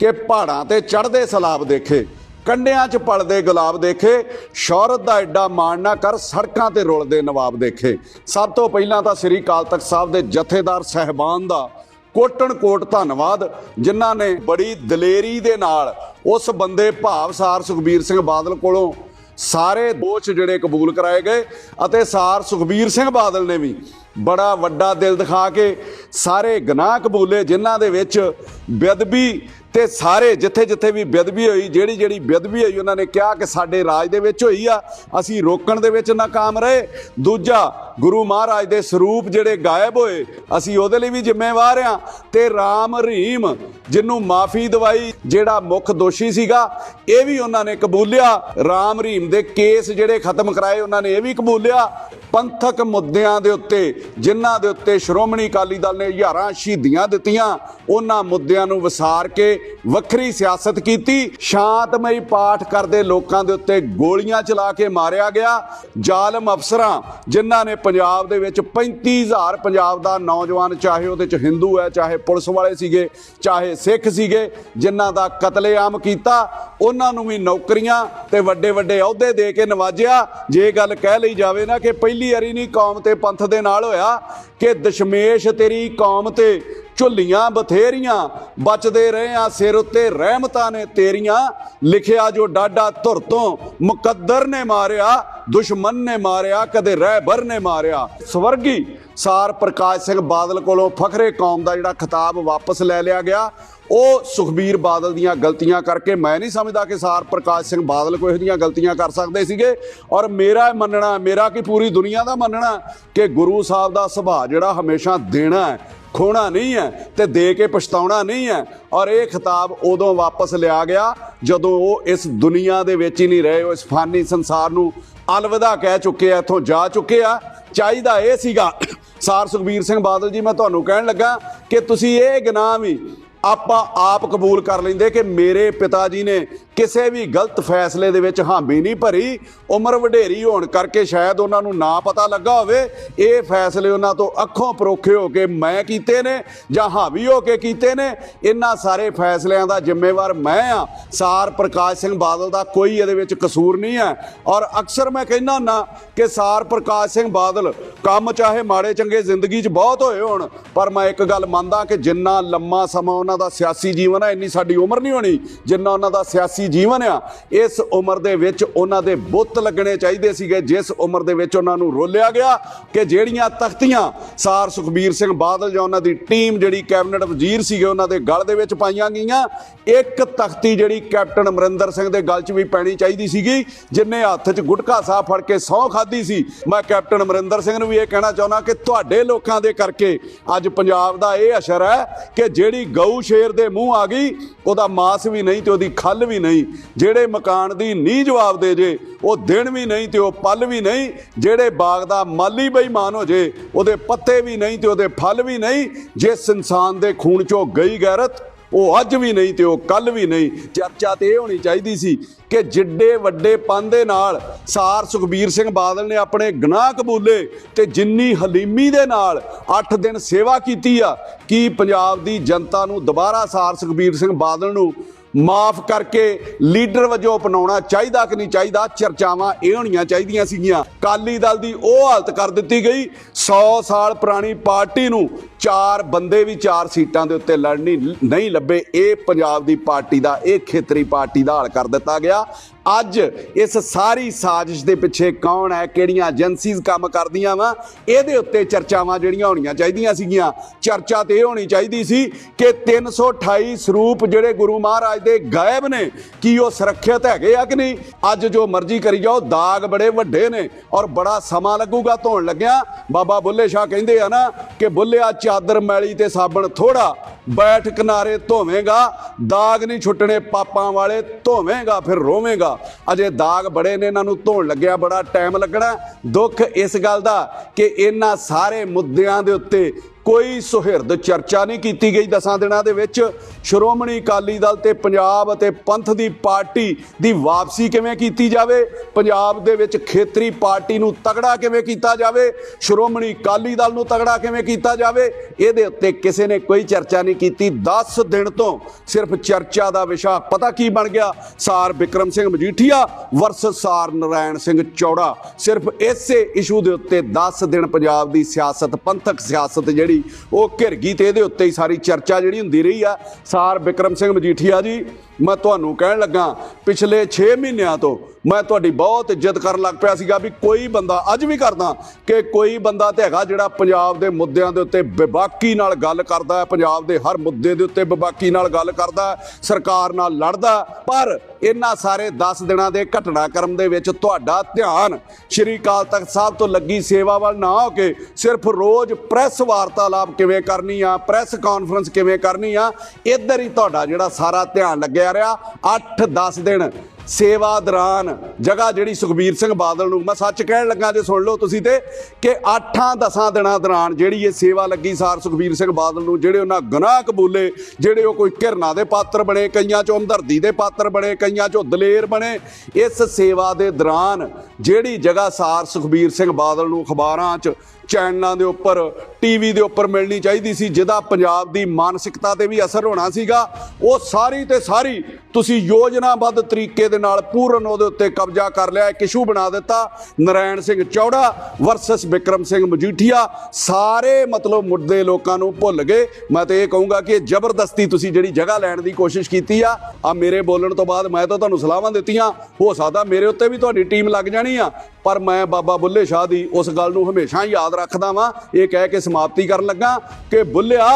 ਕਿ ਪਹਾੜਾਂ ਤੇ ਚੜ੍ਹਦੇ ਸਲਾਬ ਦੇਖੇ, ਕੰਡਿਆਂ 'ਚ ਪਲਦੇ ਗੁਲਾਬ ਦੇਖੇ, ਸ਼ੌਹਰਤ ਦਾ ਐਡਾ ਮਾਣ ਨਾ ਕਰ, ਸੜਕਾਂ ਤੇ ਰੁਲਦੇ ਨਵਾਬ ਦੇਖੇ। ਸਭ ਤੋਂ ਪਹਿਲਾਂ ਤਾਂ ਸ੍ਰੀ ਅਕਾਲ ਤਖਤ ਸਾਹਿਬ ਦੇ ਜਥੇਦਾਰ ਸਹਿਬਾਨ ਦਾ ਕੋਟਣ ਕੋਟ ਧੰਨਵਾਦ, ਜਿਨ੍ਹਾਂ ਨੇ ਬੜੀ ਦਲੇਰੀ ਦੇ ਨਾਲ ਉਸ ਬੰਦੇ ਭਾਵਸਾਰ ਸੁਖਬੀਰ ਸਿੰਘ ਬਾਦਲ ਕੋਲੋਂ ਸਾਰੇ ਦੋਸ਼ ਜਿਹੜੇ ਕਬੂਲ ਕਰਾਏ ਗਏ ਅਤੇ ਸਾਰ ਸੁਖਬੀਰ ਸਿੰਘ ਬਾਦਲ ਨੇ ਵੀ ਬੜਾ ਵੱਡਾ ਦਿਲ ਦਿਖਾ ਕੇ ਸਾਰੇ ਗੁਨਾਹ ਕਬੂਲੇ, ਜਿਨ੍ਹਾਂ ਦੇ ਵਿੱਚ ਬੇਅਦਬੀ ਤੇ ਸਾਰੇ ਜਿੱਥੇ ਜਿੱਥੇ ਵੀ ਬੇਅਦਬੀ ਹੋਈ ਜਿਹੜੀ ਜਿਹੜੀ ਬੇਅਦਬੀ ਹੋਈ, ਉਹਨਾਂ ਨੇ ਕਿਹਾ ਕਿ ਸਾਡੇ ਰਾਜ ਦੇ ਵਿੱਚ ਹੋਈ ਆ, ਅਸੀਂ ਰੋਕਣ ਦੇ ਵਿੱਚ ਨਾਕਾਮ ਰਹੇ। ਦੂਜਾ, ਗੁਰੂ ਮਹਾਰਾਜ ਦੇ ਸਰੂਪ ਜਿਹੜੇ ਗਾਇਬ ਹੋਏ, ਅਸੀਂ ਉਹਦੇ ਲਈ ਵੀ ਜ਼ਿੰਮੇਵਾਰ ਆ। ਤੇ ਰਾਮ ਰਹੀਮ, ਜਿਹਨੂੰ ਮਾਫੀ ਦਵਾਈ, ਜਿਹੜਾ ਮੁੱਖ ਦੋਸ਼ੀ ਸੀਗਾ, ਇਹ ਵੀ ਉਹਨਾਂ ਨੇ ਕਬੂਲਿਆ। ਰਾਮ ਰਹੀਮ ਦੇ ਕੇਸ ਜਿਹੜੇ ਖਤਮ ਕਰਾਏ, ਉਹਨਾਂ ਨੇ ਇਹ ਵੀ ਕਬੂਲਿਆ। ਪੰਥਕ ਮੁੱਦਿਆਂ ਦੇ ਉੱਤੇ, ਜਿਨ੍ਹਾਂ ਦੇ ਉੱਤੇ ਸ਼੍ਰੋਮਣੀ ਅਕਾਲੀ ਦਲ ਨੇ ਹਜ਼ਾਰਾਂ ਸ਼ਹੀਦੀਆਂ ਦਿੱਤੀਆਂ, ਉਹਨਾਂ ਮੁੱਦਿਆਂ ਨੂੰ ਵਿਸਾਰ ਕੇ ਵੱਖਰੀ ਸਿਆਸਤ ਕੀਤੀ। ਸ਼ਾਂਤਮਈ ਪਾਠ ਕਰਦੇ ਲੋਕਾਂ ਦੇ ਉੱਤੇ ਗੋਲੀਆਂ ਚਲਾ ਕੇ ਮਾਰਿਆ ਗਿਆ। ਜ਼ਾਲਮ ਅਫਸਰਾਂ, ਜਿਨ੍ਹਾਂ ਨੇ ਪੰਜਾਬ ਦੇ ਵਿੱਚ 35000 ਪੰਜਾਬ ਦਾ ਨੌਜਵਾਨ, ਚਾਹੇ ਉਹਦੇ ਚ ਹਿੰਦੂ ਹੈ, ਚਾਹੇ ਪੁਲਿਸ ਵਾਲੇ ਸੀਗੇ, ਚਾਹੇ ਸਿੱਖ ਸੀਗੇ, ਜਿਨ੍ਹਾਂ ਦਾ ਕਤਲੇਆਮ ਕੀਤਾ। ਉਹਨਾਂ ਨੂੰ ਵੀ ਨੌਕਰੀਆਂ ਤੇ ਵੱਡੇ ਵੱਡੇ ਅਹੁਦੇ ਦੇ ਕੇ ਨਵਾਜਿਆ। ਜੇ ਗੱਲ ਕਹਿ ਲਈ ਜਾਵੇ ਨਾ ਕਿ ਪਹਿਲੀ ਵਾਰੀ ਨਹੀਂ, ਕੌਮ ਤੇ ਪੰਥ ਦੇ ਨਾਲ ਹੋਇਆ ਕਿ ਦਸ਼ਮੇਸ਼ ਤੇਰੀ ਕੌਮ ਤੇ ਝੁੱਲੀਆਂ ਬਥੇਰੀਆਂ, ਬਚਦੇ ਰਹੇ ਆ, ਸਿਰ ਉੱਤੇ ਰਹਿਮਤਾਂ ਨੇ ਤੇਰੀਆਂ। ਲਿਖਿਆ ਜੋ ਡਾਡਾ ਧੁਰ ਤੋਂ ਮੁਕੱਦਰ ਨੇ ਮਾਰਿਆ ਦੁਸ਼ਮਣ ਨੇ ਮਾਰਿਆ, ਕਦੇ ਰਹਿਬਰ ਨੇ ਮਾਰਿਆ। ਸਵਰਗੀ ਸਾਰ ਪ੍ਰਕਾਸ਼ ਸਿੰਘ ਬਾਦਲ ਕੋਲੋਂ ਫਖਰੇ ਕੌਮ ਦਾ ਜਿਹੜਾ ਖਿਤਾਬ ਵਾਪਸ ਲੈ ਲਿਆ ਗਿਆ। ਉਹ ਸੁਖਬੀਰ ਬਾਦਲ ਦੀਆਂ ਗਲਤੀਆਂ ਕਰਕੇ ਮੈਂ ਨਹੀਂ ਸਮਝਦਾ ਕਿ ਸਾਰ ਪ੍ਰਕਾਸ਼ ਸਿੰਘ ਬਾਦਲ ਕੋਈ ਇਹੋ ਗਲਤੀਆਂ ਕਰ ਸਕਦੇ ਸੀਗੇ। ਔਰ ਮੇਰਾ ਮੰਨਣਾ ਮੇਰਾ ਕਿ ਪੂਰੀ ਦੁਨੀਆ ਦਾ ਮੰਨਣਾ ਕਿ ਗੁਰੂ ਸਾਹਿਬ ਦਾ ਸੁਭਾਅ ਜਿਹੜਾ ਹਮੇਸ਼ਾ ਦੇਣਾ ਹੈ, ਖੋਣਾ ਨਹੀਂ ਹੈ ਤੇ ਦੇ ਕੇ ਪਛਤਾਉਣਾ ਨਹੀਂ ਹੈ। ਔਰ ਇਹ ਖਿਤਾਬ ਉਦੋਂ ਵਾਪਸ ਲਿਆ ਗਿਆ ਜਦੋਂ ਉਹ ਇਸ ਦੁਨੀਆ ਦੇ ਵਿੱਚ ਹੀ ਨਹੀਂ ਰਹੇ, ਉਹ ਇਸ ਫਾਨੀ ਸੰਸਾਰ ਨੂੰ ਅਲਵਿਦਾ ਕਹਿ ਚੁੱਕੇ ਆ, ਇੱਥੋਂ ਜਾ ਚੁੱਕੇ ਆ। ਚਾਹੀਦਾ ਇਹ ਸੀਗਾ, ਸਾਰ ਸੁਖਬੀਰ ਸਿੰਘ ਬਾਦਲ ਜੀ, ਮੈਂ ਤੁਹਾਨੂੰ ਕਹਿਣ ਲੱਗਾ ਕਿ ਤੁਸੀਂ ਇਹ ਗੁਨਾਹ ਵੀ ਆਪਾਂ ਆਪ ਕਬੂਲ ਕਰ ਲੈਂਦੇ ਕਿ ਮੇਰੇ ਪਿਤਾ ਜੀ ਨੇ ਕਿਸੇ ਵੀ ਗਲਤ ਫੈਸਲੇ ਦੇ ਵਿੱਚ ਹਾਮੀ ਨਹੀਂ ਭਰੀ, ਉਮਰ ਵਡੇਰੀ ਹੋਣ ਕਰਕੇ ਸ਼ਾਇਦ ਉਹਨਾਂ ਨੂੰ ਨਾ ਪਤਾ ਲੱਗਾ ਹੋਵੇ। ਇਹ ਫੈਸਲੇ ਉਹਨਾਂ ਤੋਂ ਅੱਖੋਂ ਪਰੋਖੇ ਹੋ ਕੇ ਮੈਂ ਕੀਤੇ ਨੇ ਜਾਂ ਹਾਵੀ ਹੋ ਕੇ ਕੀਤੇ ਨੇ। ਇਹਨਾਂ ਸਾਰੇ ਫੈਸਲਿਆਂ ਦਾ ਜ਼ਿੰਮੇਵਾਰ ਮੈਂ ਆ ਸਾਰ ਪ੍ਰਕਾਸ਼ ਸਿੰਘ ਬਾਦਲ ਦਾ ਕੋਈ ਇਹਦੇ ਵਿੱਚ ਕਸੂਰ ਨਹੀਂ ਹੈ। ਔਰ ਅਕਸਰ ਮੈਂ ਕਹਿੰਦਾ ਹੁੰਦਾ ਕਿ ਸਾਰ ਪ੍ਰਕਾਸ਼ ਸਿੰਘ ਬਾਦਲ ਕੰਮ ਚਾਹੇ ਮਾੜੇ ਚੰਗੇ ਜ਼ਿੰਦਗੀ 'ਚ ਬਹੁਤ ਹੋਏ ਹੋਣ, ਪਰ ਮੈਂ ਇੱਕ ਗੱਲ ਮੰਨਦਾ ਕਿ ਜਿੰਨਾ ਲੰਮਾ ਸਮਾਂ ਉਹਨਾਂ ਦਾ ਸਿਆਸੀ ਜੀਵਨ ਹੈ, ਇੰਨੀ ਸਾਡੀ ਉਮਰ ਨਹੀਂ ਹੋਣੀ। ਜਿੰਨਾ ਉਹਨਾਂ ਦਾ ਸਿਆਸੀ ਜੀਵਨ ਆ, ਇਸ ਉਮਰ ਦੇ ਵਿੱਚ ਉਹਨਾਂ ਦੇ ਬੁੱਤ ਲੱਗਣੇ ਚਾਹੀਦੇ ਸੀਗੇ, ਜਿਸ ਉਮਰ ਦੇ ਵਿੱਚ ਉਹਨਾਂ ਨੂੰ ਰੋਲਿਆ ਗਿਆ ਕਿ ਜਿਹੜੀਆਂ ਤਖਤੀਆਂ ਸਾਰ ਸੁਖਬੀਰ ਸਿੰਘ ਬਾਦਲ ਜਾਂ ਉਹਨਾਂ ਦੀ ਟੀਮ ਜਿਹੜੀ ਕੈਬਨਿਟ ਵਜ਼ੀਰ ਸੀਗੇ, ਉਹਨਾਂ ਦੇ ਗਲ ਦੇ ਵਿੱਚ ਪਾਈਆਂ ਗਈਆਂ, ਇੱਕ ਤਖਤੀ ਜਿਹੜੀ ਕੈਪਟਨ ਅਮਰਿੰਦਰ ਸਿੰਘ ਦੇ ਗਲ 'ਚ ਵੀ ਪੈਣੀ ਚਾਹੀਦੀ ਸੀਗੀ, ਜਿੰਨੇ ਹੱਥ 'ਚ ਗੁਟਕਾ ਸਾਹਿਬ ਫੜ ਕੇ ਸਹੁੰ ਖਾਦੀ ਸੀ। ਮੈਂ ਕੈਪਟਨ ਅਮਰਿੰਦਰ ਸਿੰਘ ਨੂੰ ਵੀ ਇਹ ਕਹਿਣਾ ਚਾਹੁੰਦਾ ਕਿ ਤੁਹਾਡੇ ਲੋਕਾਂ ਦੇ ਕਰਕੇ ਅੱਜ ਪੰਜਾਬ ਦਾ ਇਹ ਅਸਰ ਹੈ ਕਿ ਜਿਹੜੀ ਗਊ ਸ਼ੇਰ ਦੇ ਮੂੰਹ ਆ ਗਈ, ਉਹਦਾ ਮਾਸ ਵੀ ਨਹੀਂ ਤੇ ਉਹਦੀ ਖੱਲ ਵੀ ਨਹੀਂ। ਜਿਹੜੇ ਮਕਾਨ ਦੀ ਨੀ ਜਵਾਬ ਦੇ ਜੇ, ਉਹ ਦਿਨ ਵੀ ਨਹੀਂ ਤੇ ਉਹ ਪਲ ਵੀ ਨਹੀਂ, ਜਿਹੜੇ ਬਾਗ ਦਾ ਮਾਲੀ ਬੇਈਮਾਨ ਹੋ ਜੇ, ਉਹਦੇ ਪੱਤੇ ਵੀ ਨਹੀਂ ਤੇ ਉਹਦੇ ਫਲ ਵੀ ਨਹੀਂ, ਜਿਸ ਇਨਸਾਨ ਦੇ ਖੂਨ ਚੋਂ ਗਈ ਗੈਰਤ, ਉਹ ਅੱਜ ਵੀ ਨਹੀਂ ਤੇ ਉਹ ਕੱਲ ਵੀ ਨਹੀਂ। ਚਰਚਾ ਤੇ ਇਹ ਹੋਣੀ ਚਾਹੀਦੀ ਸੀ ਕਿ ਜਿੱਡੇ ਵੱਡੇ ਪੰਨ ਦੇ ਨਾਲ ਸਾਰ ਸੁਖਬੀਰ ਸਿੰਘ ਬਾਦਲ ਨੇ ਆਪਣੇ ਗੁਨਾਹ ਕਬੂਲੇ ਤੇ ਜਿੰਨੀ ਹਲੀਮੀ ਦੇ ਨਾਲ 8 ਦਿਨ ਸੇਵਾ ਕੀਤੀ ਆ, ਕੀ ਪੰਜਾਬ ਦੀ ਜਨਤਾ ਨੂੰ ਦੁਬਾਰਾ ਸਾਰ ਸੁਖਬੀਰ ਸਿੰਘ ਬਾਦਲ ਨੂੰ ਮਾਫ ਕਰਕੇ ਲੀਡਰ ਵਜੋਂ ਅਪਣਾਉਣਾ ਚਾਹੀਦਾ ਕਿ ਨਹੀਂ ਚਾਹੀਦਾ, ਚਰਚਾਵਾਂ ਇਹ ਹੋਣੀਆਂ ਚਾਹੀਦੀਆਂ ਸੀਗੀਆਂ। ਕਾਲੀ ਦਲ ਦੀ ਉਹ ਹਾਲਤ ਕਰ ਦਿੱਤੀ ਗਈ। 100 ਸਾਲ ਪੁਰਾਣੀ ਪਾਰਟੀ ਨੂੰ ਚਾਰ ਬੰਦੇ ਵੀ ਚਾਰ ਸੀਟਾਂ ਦੇ ਉੱਤੇ ਲੜਨੀ ਨਹੀਂ ਲੱਭੇ। ਇਹ ਪੰਜਾਬ ਦੀ ਪਾਰਟੀ ਦਾ, ਇਹ ਖੇਤਰੀ ਪਾਰਟੀ ਦਾ ਹਾਲ ਕਰ ਦਿੱਤਾ ਗਿਆ। ਅੱਜ ਇਸ ਸਾਰੀ ਸਾਜ਼ਿਸ਼ ਦੇ ਪਿੱਛੇ ਕੌਣ ਹੈ, ਕਿਹੜੀਆਂ ਏਜੰਸੀਜ਼ ਕੰਮ ਕਰਦੀਆਂ ਵਾ, ਇਹਦੇ ਉੱਤੇ ਚਰਚਾਵਾਂ ਜਿਹੜੀਆਂ ਹੋਣੀਆਂ ਚਾਹੀਦੀਆਂ ਸੀਗੀਆਂ। ਚਰਚਾ ਤੇ ਇਹ ਹੋਣੀ ਚਾਹੀਦੀ ਸੀ ਕਿ 328 ਸਰੂਪ ਜਿਹੜੇ ਗੁਰੂ ਮਹਾਰਾਜ ਦੇ ਗਾਇਬ ਨੇ, ਕੀ ਉਹ ਸੁਰੱਖਿਅਤ ਹੈਗੇ ਆ ਕਿ ਨਹੀਂ? ਅੱਜ ਜੋ ਮਰਜ਼ੀ ਕਰੀ ਜਾਓ, ਦਾਗ ਬੜੇ ਵੱਡੇ ਨੇ ਔਰ ਬੜਾ ਸਮਾਂ ਲੱਗੂਗਾ ਧੋਣ ਲੱਗਿਆ। ਬਾਬਾ ਬੁੱਲੇ ਸ਼ਾਹ ਕਹਿੰਦੇ ਆ ਨਾ ਕਿ ਬੁੱਲਿਆ ਚਾਦਰ ਮੈਲੀ ਤੇ ਸਾਬਣ ਥੋੜਾ ਬੈਠ ਕਿਨਾਰੇ ਧੋਵੇਂਗਾ, ਦਾਗ ਨਹੀਂ ਛੁੱਟਣੇ ਪਾਪਾਂ ਵਾਲੇ, ਧੋਵੇਂਗਾ, ਫਿਰ ਰੋਵੇਂਗਾ। ਅਜੇ ਦਾਗ ਬੜੇ ਨੇ, ਇਹਨਾਂ ਨੂੰ ਧੋਣ ਲੱਗਿਆ, ਬੜਾ ਟਾਈਮ ਲੱਗਣਾ। ਦੁੱਖ ਇਸ ਗੱਲ ਦਾ ਕਿ ਇਹਨਾਂ ਸਾਰੇ ਮੁੱਦਿਆਂ ਦੇ ਉੱਤੇ ਕੋਈ ਸੁਹਿਰਦ ਚਰਚਾ ਨਹੀਂ ਕੀਤੀ ਗਈ ਦਸਾਂ ਦਿਨਾਂ ਦੇ ਵਿੱਚ। ਸ਼੍ਰੋਮਣੀ ਅਕਾਲੀ ਦਲ ਤੇ ਪੰਜਾਬ ਅਤੇ ਪੰਥ ਦੀ ਪਾਰਟੀ ਦੀ ਵਾਪਸੀ ਕਿਵੇਂ ਕੀਤੀ ਜਾਵੇ? ਪੰਜਾਬ ਦੇ ਵਿੱਚ ਖੇਤਰੀ ਪਾਰਟੀ ਨੂੰ ਤਗੜਾ ਕਿਵੇਂ ਕੀਤਾ ਜਾਵੇ? ਸ਼੍ਰੋਮਣੀ ਅਕਾਲੀ ਦਲ ਨੂੰ ਤਗੜਾ ਕਿਵੇਂ ਕੀਤਾ ਜਾਵੇ? ਇਹਦੇ ਉੱਤੇ ਕਿਸੇ ਨੇ ਕੋਈ ਚਰਚਾ ਨਹੀਂ ਕੀਤੀ। 10 ਦਿਨ ਤੋਂ ਸਿਰਫ ਚਰਚਾ ਦਾ ਵਿਸ਼ਾ ਪਤਾ ਕੀ ਬਣ ਗਿਆ? ਸਾਰ ਵਿਕਰਮ ਸਿੰਘ ਮਜੀਠੀਆ ਵਰਸਸ ਸਾਰ ਨਰਾਇਣ ਸਿੰਘ ਚੌੜਾ। ਸਿਰਫ ਇਸੇ ਇਸ਼ੂ ਦੇ ਉੱਤੇ 10 ਦਿਨ ਪੰਜਾਬ ਦੀ ਸਿਆਸਤ, ਪੰਥਕ ਸਿਆਸਤ ਜਿਹੜੀ ਉਹ ਘਿਰ ਗਈ ਤੇ ਇਹਦੇ ਉੱਤੇ ਹੀ ਸਾਰੀ ਚਰਚਾ ਜਿਹੜੀ ਹੁੰਦੀ ਰਹੀ ਆ। ਸਾਰ ਵਿਕਰਮ ਸਿੰਘ ਮਜੀਠੀਆ ਜੀ, ਮੈਂ ਤੁਹਾਨੂੰ ਕਹਿਣ ਲੱਗਾ, ਪਿਛਲੇ 6 ਮਹੀਨਿਆਂ ਤੋਂ ਮੈਂ ਤੁਹਾਡੀ ਬਹੁਤ ਇੱਜ਼ਤ ਕਰਨ ਲੱਗ ਪਿਆ ਸੀਗਾ ਵੀ ਕੋਈ ਬੰਦਾ ਅੱਜ ਵੀ ਕਰਦਾ ਕਿ ਕੋਈ ਬੰਦਾ ਤੇ ਹੈਗਾ ਜਿਹੜਾ ਪੰਜਾਬ ਦੇ ਮੁੱਦਿਆਂ ਦੇ ਉੱਤੇ ਬੇਬਾਕੀ ਨਾਲ ਗੱਲ ਕਰਦਾ ਹੈ, ਪੰਜਾਬ ਦੇ ਹਰ ਮੁੱਦੇ ਦੇ ਉੱਤੇ ਬੇਬਾਕੀ ਨਾਲ ਗੱਲ ਕਰਦਾ ਸਰਕਾਰ ਨਾਲ ਲੜਦਾ ਪਰ ਇਹਨਾਂ ਸਾਰੇ 10 ਦਿਨਾਂ ਦੇ ਘਟਨਾਕ੍ਰਮ ਦੇ ਵਿੱਚ ਤੁਹਾਡਾ ਧਿਆਨ ਸ਼੍ਰੀ ਅਕਾਲ ਤਖਤ ਸਾਹਿਬ ਤੋਂ ਲੱਗੀ ਸੇਵਾ ਵੱਲ ਨਾ ਹੋ ਕੇ ਸਿਰਫ ਰੋਜ਼ ਪ੍ਰੈਸ ਵਾਰਤਾਲਾਪ ਕਿਵੇਂ ਕਰਨੀ ਆ, ਪ੍ਰੈਸ ਕਾਨਫਰੰਸ ਕਿਵੇਂ ਕਰਨੀ ਆ, ਇੱਧਰ ਹੀ ਤੁਹਾਡਾ ਜਿਹੜਾ ਸਾਰਾ ਧਿਆਨ ਲੱਗਿਆ ਰਿਹਾ। 8-10 ਦਿਨ ਸੇਵਾ ਦੌਰਾਨ ਜਗ੍ਹਾ ਜਿਹੜੀ ਸੁਖਬੀਰ ਸਿੰਘ ਬਾਦਲ ਨੂੰ ਮੈਂ ਸੱਚ ਕਹਿਣ ਲੱਗਾ ਜੇ ਸੁਣ ਲਓ ਤੁਸੀਂ ਤੇ, ਕਿ 8-10 ਦਿਨਾਂ ਦੌਰਾਨ ਜਿਹੜੀ ਇਹ ਸੇਵਾ ਲੱਗੀ ਸਾਰ ਸੁਖਬੀਰ ਸਿੰਘ ਬਾਦਲ ਨੂੰ, ਜਿਹੜੇ ਉਹਨਾਂ ਗੁਨਾਹ ਕਬੂਲੇ, ਜਿਹੜੇ ਉਹ ਕੋਈ ਘਿਰਨਾ ਦੇ ਪਾਤਰ ਬਣੇ, ਕਈਆਂ ਚੋਂ ਹਮਦਰਦੀ ਦੇ ਪਾਤਰ ਬਣੇ, ਕਈਆਂ ਚੋਂ ਦਲੇਰ ਬਣੇ, ਇਸ ਸੇਵਾ ਦੇ ਦੌਰਾਨ ਜਿਹੜੀ ਜਗ੍ਹਾ ਸਾਰ ਸੁਖਬੀਰ ਸਿੰਘ ਬਾਦਲ ਨੂੰ ਅਖਬਾਰਾਂ 'ਚ ਚੈਨਲਾਂ ਦੇ ਉੱਪਰ, ਟੀਵੀ ਦੇ ਉੱਪਰ ਮਿਲਣੀ ਚਾਹੀਦੀ ਸੀ, ਜਿਹਦਾ ਪੰਜਾਬ ਦੀ ਮਾਨਸਿਕਤਾ ਤੇ ਵੀ ਅਸਰ ਹੋਣਾ ਸੀਗਾ। ਉਹ ਸਾਰੀ ਤੇ ਸਾਰੀ ਤੁਸੀਂ ਯੋਜਨਾਬੱਧ ਤਰੀਕੇ ਦੇ ਨਾਲ ਪੂਰਨ ਉਹਦੇ ਉੱਤੇ ਕਬਜ਼ਾ ਕਰ ਲਿਆ, ਇੱਕ ਇਸ਼ੂ ਬਣਾ ਦਿੱਤਾ। ਨਰਾਇਣ ਸਿੰਘ ਚੌੜਾ ਵਰਸਸ ਵਿਕਰਮ ਸਿੰਘ ਮਜੀਠੀਆ, ਸਾਰੇ ਮਤਲਬ ਮੁੱਦੇ ਲੋਕਾਂ ਨੂੰ ਭੁੱਲ ਗਏ। ਮੈਂ ਤੇ ਇਹ ਕਹੂੰਗਾ ਕਿ ਇਹ ਜ਼ਬਰਦਸਤੀ ਤੁਸੀਂ ਜਿਹੜੀ ਜਗ੍ਹਾ ਲੈਣ ਦੀ ਕੋਸ਼ਿਸ਼ ਕੀਤੀ ਆ ਆ ਮੇਰੇ ਬੋਲਣ ਤੋਂ ਬਾਅਦ ਮੈਂ ਤਾਂ ਤੁਹਾਨੂੰ ਸਲਾਹਾਂ ਦਿੱਤੀਆਂ। ਹੋ ਸਕਦਾ ਮੇਰੇ ਉੱਤੇ ਵੀ ਤੁਹਾਡੀ ਟੀਮ ਲੱਗ ਜਾਣੀ ਆ, ਪਰ ਮੈਂ ਬਾਬਾ ਬੁੱਲੇ ਸ਼ਾਹ ਦੀ ਉਸ ਗੱਲ ਨੂੰ ਹਮੇਸ਼ਾ ਹੀ ਯਾਦ ਰੱਖਦਾ ਵਾਂ। ਇਹ ਕਹਿ ਕੇ ਸਮਾਪਤੀ ਕਰਨ ਲੱਗਾ ਕਿ ਬੁੱਲਿਆ,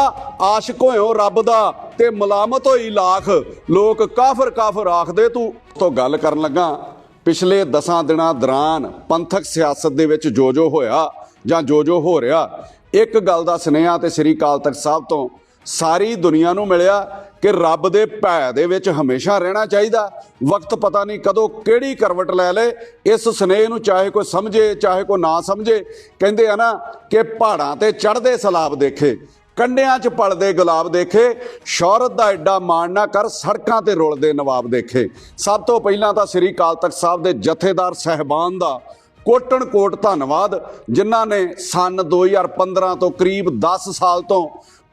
ਆਸ਼ਿਕ ਹੋਇਓ ਰੱਬ ਦਾ ਤੇ ਮਲਾਮਤ ਹੋਈ ਲੱਖ। ਲੋਕ ਕਾਫਰ ਕਾਫਰ ਆਖਦੇ ਤੂੰ ਤੋਂ ਗੱਲ ਕਰਨ ਲੱਗਾ। ਪਿਛਲੇ 10 ਦਿਨਾਂ ਦੌਰਾਨ ਪੰਥਕ ਸਿਆਸਤ ਦੇ ਵਿੱਚ ਜੋ ਜੋ ਹੋਇਆ ਜਾਂ ਜੋ ਜੋ ਹੋ ਰਿਹਾ। ਇੱਕ ਗੱਲ ਦਾ ਸੁਨੇਹਾ ਤੇ ਸ੍ਰੀ ਅਕਾਲ ਤਖਤ ਸਾਹਿਬ ਤੋਂ ਸਾਰੀ ਦੁਨੀਆ ਨੂੰ ਮਿਲਿਆ ਕਿ ਰੱਬ ਦੇ ਭੈ ਦੇ ਵਿੱਚ ਹਮੇਸ਼ਾ ਰਹਿਣਾ ਚਾਹੀਦਾ। ਵਕਤ ਪਤਾ ਨਹੀਂ ਕਦੋਂ ਕਿਹੜੀ ਕਰਵਟ ਲੈ ਲੇ। ਇਸ ਸੁਨੇਹ ਨੂੰ ਚਾਹੇ ਕੋਈ ਸਮਝੇ, ਚਾਹੇ ਕੋਈ ਨਾ ਸਮਝੇ, ਕਹਿੰਦੇ ਆ ਨਾ ਕਿ ਪਹਾੜਾਂ ਤੇ ਚੜ੍ਹਦੇ ਸਲਾਬ ਦੇਖੇ, ਕੰਡਿਆਂ 'ਚ ਪਲਦੇ ਗੁਲਾਬ ਦੇਖੇ, ਸ਼ੌਹਰਤ ਦਾ ਐਡਾ ਮਾਣ ਨਾ ਕਰ, ਸੜਕਾਂ ਤੇ ਰੁਲਦੇ ਨਵਾਬ ਦੇਖੇ। ਸਭ ਤੋਂ ਪਹਿਲਾਂ ਤਾਂ ਸ੍ਰੀ ਅਕਾਲ ਤਖਤ ਸਾਹਿਬ ਦੇ ਜਥੇਦਾਰ ਸਹਿਬਾਨ ਦਾ ਕੋਟਣ ਕੋਟ ਧੰਨਵਾਦ, ਜਿਨ੍ਹਾਂ ਨੇ ਸਨ 2015 ਤੋਂ ਕਰੀਬ 10 ਸਾਲ ਤੋਂ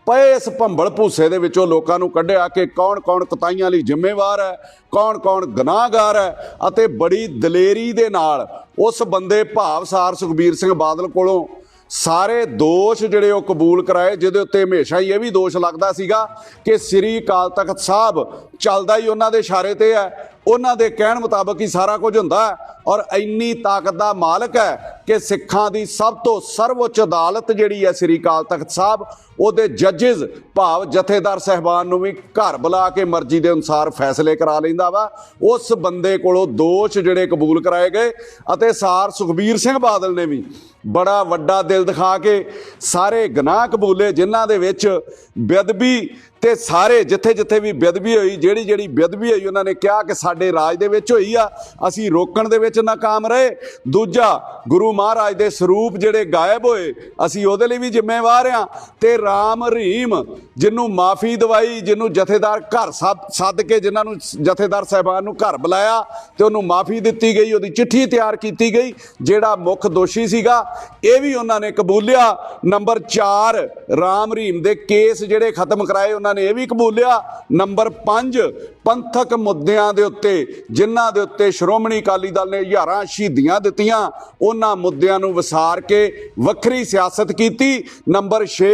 ਪਏ ਇਸ ਭੰਬਲ ਭੂਸੇ ਦੇ ਵਿੱਚੋਂ ਲੋਕਾਂ ਨੂੰ ਕੱਢਿਆ ਕਿ ਕੌਣ-ਕੌਣ ਕਤਾਈਆਂ ਲਈ ਜ਼ਿੰਮੇਵਾਰ ਹੈ ਕੌਣ-ਕੌਣ ਗੁਨਾਹਗਾਰ ਹੈ ਅਤੇ ਬੜੀ ਦਲੇਰੀ ਦੇ ਨਾਲ ਉਸ ਬੰਦੇ ਭਾਵਸਾਰ ਸੁਖਬੀਰ ਸਿੰਘ ਬਾਦਲ ਕੋਲੋਂ ਸਾਰੇ ਦੋਸ਼ ਜਿਹੜੇ ਉਹ ਕਬੂਲ ਕਰਾਏ, ਜਿਹਦੇ ਉੱਤੇ ਹਮੇਸ਼ਾ ਹੀ ਇਹ ਵੀ ਦੋਸ਼ ਲੱਗਦਾ ਸੀਗਾ ਕਿ ਸ੍ਰੀ ਅਕਾਲ ਤਖਤ ਸਾਹਿਬ ਚੱਲਦਾ ਹੀ ਉਹਨਾਂ ਦੇ ਇਸ਼ਾਰੇ ਤੇ ਹੈ, ਉਹਨਾਂ ਦੇ ਕਹਿਣ ਮੁਤਾਬਕ ਹੀ ਸਾਰਾ ਕੁਝ ਹੁੰਦਾ ਔਰ ਇੰਨੀ ਤਾਕਤ ਦਾ ਮਾਲਕ ਹੈ ਕਿ ਸਿੱਖਾਂ ਦੀ ਸਭ ਤੋਂ ਸਰਵਉੱਚ ਅਦਾਲਤ ਜਿਹੜੀ ਹੈ ਸ੍ਰੀ ਅਕਾਲ ਤਖਤ ਸਾਹਿਬ ਉਹਦੇ ਜੱਜਸ ਭਾਵ ਜਥੇਦਾਰ ਸਹਿਬਾਨ ਨੂੰ ਵੀ ਘਰ ਬੁਲਾ ਕੇ ਮਰਜ਼ੀ ਦੇ ਅਨੁਸਾਰ ਫੈਸਲੇ ਕਰਾ ਲੈਂਦਾ ਵਾ। ਉਸ ਬੰਦੇ ਕੋਲੋਂ ਦੋਸ਼ ਜਿਹੜੇ ਕਬੂਲ ਕਰਾਏ ਗਏ ਅਤੇ ਸਾਰ ਸੁਖਬੀਰ ਸਿੰਘ ਬਾਦਲ ਨੇ ਵੀ ਬੜਾ ਵੱਡਾ ਦਿਲ ਦਿਖਾ ਕੇ ਸਾਰੇ ਗੁਨਾਹ ਕਬੂਲੇ ਜਿਨ੍ਹਾਂ ਦੇ ਵਿੱਚ ਬੇਅਦਬੀ ਤੇ ਸਾਰੇ ਜਿੱਥੇ ਜਿੱਥੇ ਵੀ ਬੇਅਦਬੀ ਹੋਈ, ਜਿਹੜੀ ਜਿਹੜੀ ਬੇਅਦਬੀ ਹੋਈ ਉਹਨਾਂ ਨੇ ਕਿਹਾ ਕਿ ਸਾਡੇ ਰਾਜ ਦੇ ਵਿੱਚ ਹੋਈ ਆ, ਅਸੀਂ ਰੋਕਣ ਦੇ ਵਿੱਚ ਨਾਕਾਮ ਰਹੇ। ਦੂਜਾ, ਗੁਰੂ ਮਹਾਰਾਜ ਦੇ ਸਰੂਪ ਜਿਹੜੇ ਗਾਇਬ ਹੋਏ, ਅਸੀਂ ਉਹਦੇ ਲਈ ਵੀ ਜ਼ਿੰਮੇਵਾਰ ਆ ਤੇ ਰਾਮ ਰਹੀਮ ਜਿਹਨੂੰ ਮਾਫੀ ਦਵਾਈ ਜਿਹਨੂੰ ਜਥੇਦਾਰ ਘਰ ਸੱਦ ਸੱਦ ਕੇ ਜਿਨ੍ਹਾਂ ਨੂੰ ਜਥੇਦਾਰ ਸਾਹਿਬਾਨ ਨੂੰ ਘਰ ਬੁਲਾਇਆ ਤੇ ਉਹਨੂੰ ਮਾਫੀ ਦਿੱਤੀ ਗਈ, ਉਹਦੀ ਚਿੱਠੀ ਤਿਆਰ ਕੀਤੀ ਗਈ, ਜਿਹੜਾ ਮੁੱਖ ਦੋਸ਼ੀ ਸੀਗਾ, ਇਹ ਵੀ ਉਹਨਾਂ ਨੇ ਕਬੂਲਿਆ। ਨੰਬਰ 4 ਰਾਮ ਰਹੀਮ ਦੇ ਕੇਸ ਜਿਹੜੇ ਖਤਮ ਕਰਾਏ ਉਹਨਾਂ ਨੇ, ਇਹ ਵੀ ਕਬੂਲਿਆ। ਨੰਬਰ 5 ਪੰਥਕ ਮੁੱਦਿਆਂ ਦੇ ਉੱਤੇ, ਜਿਨ੍ਹਾਂ ਦੇ ਉੱਤੇ ਸ਼੍ਰੋਮਣੀ ਅਕਾਲੀ ਦਲ ਨੇ ਹਜ਼ਾਰਾਂ ਸ਼ਹੀਦੀਆਂ ਦਿੱਤੀਆਂ, ਉਹਨਾਂ ਮੁੱਦਿਆਂ ਨੂੰ ਵਿਸਾਰ ਕੇ ਵੱਖਰੀ ਸਿਆਸਤ ਕੀਤੀ। ਨੰਬਰ 6